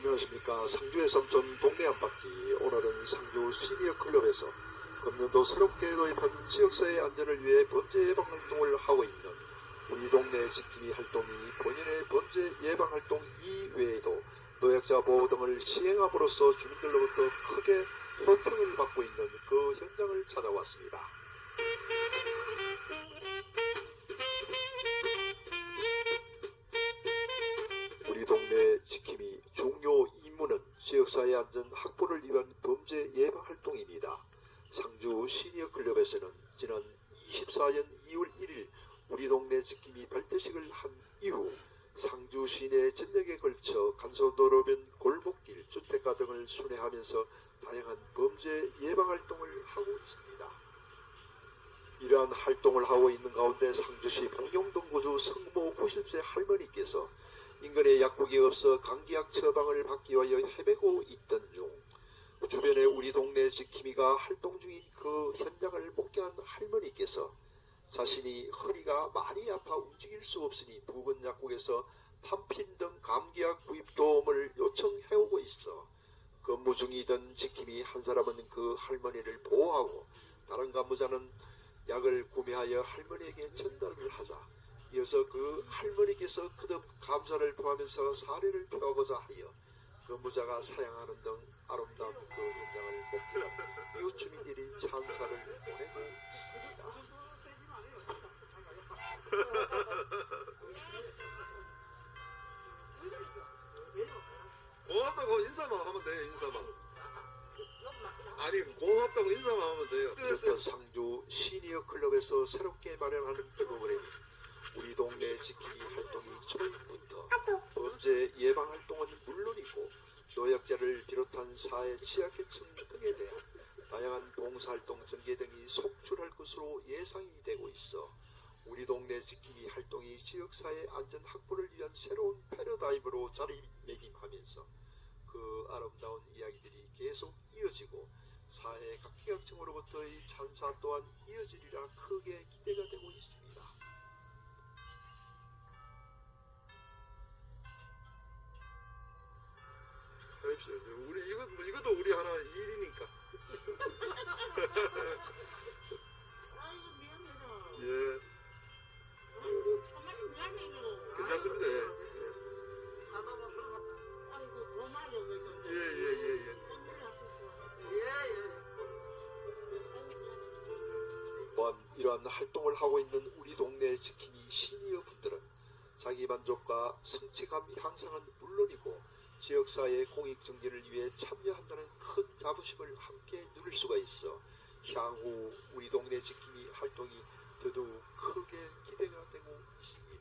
안녕하십니까. 상주의 삼촌 동네 한 바퀴. 오늘은 상주 시니어 클럽에서 금년도 새롭게 도입한 지역사회 안전을 위해 범죄 예방 활동을 하고 있는 우리 동네 지킴이 활동이 본인의 범죄 예방 활동 이외에도 노약자 보호 등을 시행함으로써 주민들로부터 크게 호평을 받고 있는 그 현장을 찾아왔습니다. 동네 지킴이 중요 임무는 지역사회 안전 확보를 위한 범죄 예방 활동입니다. 상주 시니어 클럽에서는 지난 24년 2월 1일 우리 동네 지킴이 발대식을 한 이후 상주 시내 전역에 걸쳐 간소도로변 골목길 주택가 등을 순회하면서 다양한 범죄 예방 활동을 하고 있습니다. 이러한 활동을 하고 있는 가운데 상주시 봉경동 구주 성모 90세 할머니께서 인근에 약국이 없어 감기약 처방을 받기 위하여 헤매고 있던 중 주변에 우리 동네 지킴이가 활동 중인 그 현장을 목격한 할머니께서 자신이 허리가 많이 아파 움직일 수 없으니 부근 약국에서 판핀 등 감기약 구입 도움을 요청해오고 있어 근무 중이던 지킴이 한 사람은 그 할머니를 보호하고 다른 간부자는 약을 구매하여 할머니에게 전달을 하자 이어서 그 할머니께서 그듭 감사를 표하면서 사례를 펴고자 하여 근무자가 사양하는 등 아름다운 그 현장을 목격한 이웃 주민들이 찬사를 보내고 있습니다. 고맙다고 인사만 하면 돼요, 인사만. 아니, 고맙다고 인사만 하면 돼요. 이렇게 상주 시니어 클럽에서 새롭게 마련하는 프로그램 우리 동네 지킴이 활동이 초입부터 범죄 예방 활동은 물론이고 노약자를 비롯한 사회 취약계층 등에 대한 다양한 봉사활동 전개 등이 속출할 것으로 예상이 되고 있어 우리 동네 지킴이 활동이 지역사회 안전 확보를 위한 새로운 패러다임으로 자리매김하면서 그 아름다운 이야기들이 계속 이어지고 사회 각계각층으로부터의 찬사 또한 이어지리라 크게 기대가 되고 있습니다. 하십시오. 우리, 이것, 이것도 우리 하나 일이니까. 아이고 미안해라. 예, 아이고 참말이 미안해요. 괜찮습니다. 예, 아이고. 예, 예, 예, 예. 예, 또한 이러한 활동을 하고 있는 우리 동네 지킴이 시니어 분들은 자기 만족과 성취감 향상은 물론이고 지역사회의 공익정진을 위해 참여한다는 큰 자부심을 함께 누릴 수가 있어 향후 우리 동네 지킴이 활동이 더더욱 크게 기대가 되고 있습니다.